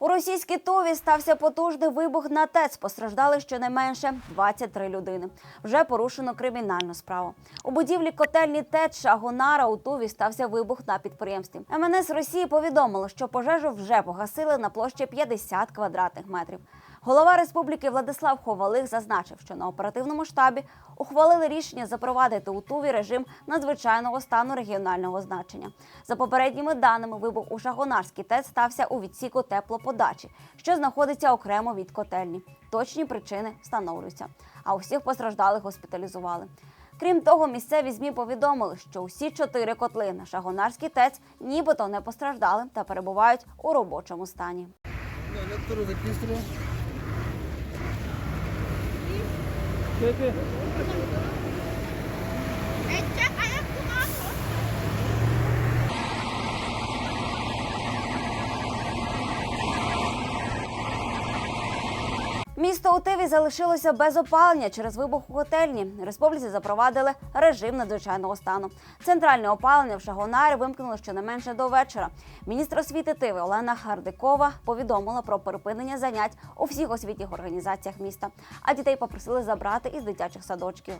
У російській Тові стався потужний вибух на ТЕЦ. Постраждали щонайменше 23 людини. Вже порушено кримінальну справу. У будівлі котельні ТЕЦ Шагонара у Туві стався вибух на підприємстві. МНС Росії повідомило, що пожежу вже погасили на площі 50 квадратних метрів. Голова республіки Владислав Ховалих зазначив, що на оперативному штабі ухвалили рішення запровадити у Туві режим надзвичайного стану регіонального значення. За попередніми даними, вибух у Шагонарській ТЕЦ стався у відсіку теплоподачі, що знаходиться окремо від котельні. Точні причини встановлюються. А усіх постраждалих госпіталізували. Крім того, місцеві змі повідомили, що усі чотири котли на Шагонарській ТЕЦ нібито не постраждали та перебувають у робочому стані. Peki. Edecek Місто у Тиві залишилося без опалення через вибух у готельні. Республіці запровадили режим надзвичайного стану. Центральне опалення в Шагонарі вимкнули щонайменше до вечора. Міністр освіти Тиви Олена Хардикова повідомила про припинення занять у всіх освітніх організаціях міста. А дітей попросили забрати із дитячих садочків.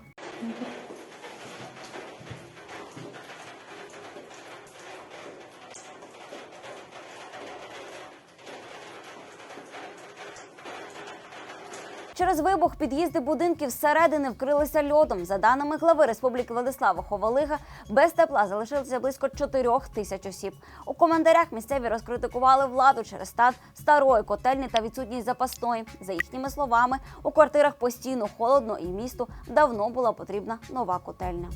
Через вибух під'їзди будинків зсередини вкрилися льодом. За даними глави Республіки Владислава Ховалига, без тепла залишилося близько 4 тисяч осіб. У коментарях місцеві розкритикували владу через стан старої котельні та відсутність запасної. За їхніми словами, у квартирах постійно холодно і місту давно була потрібна нова котельня.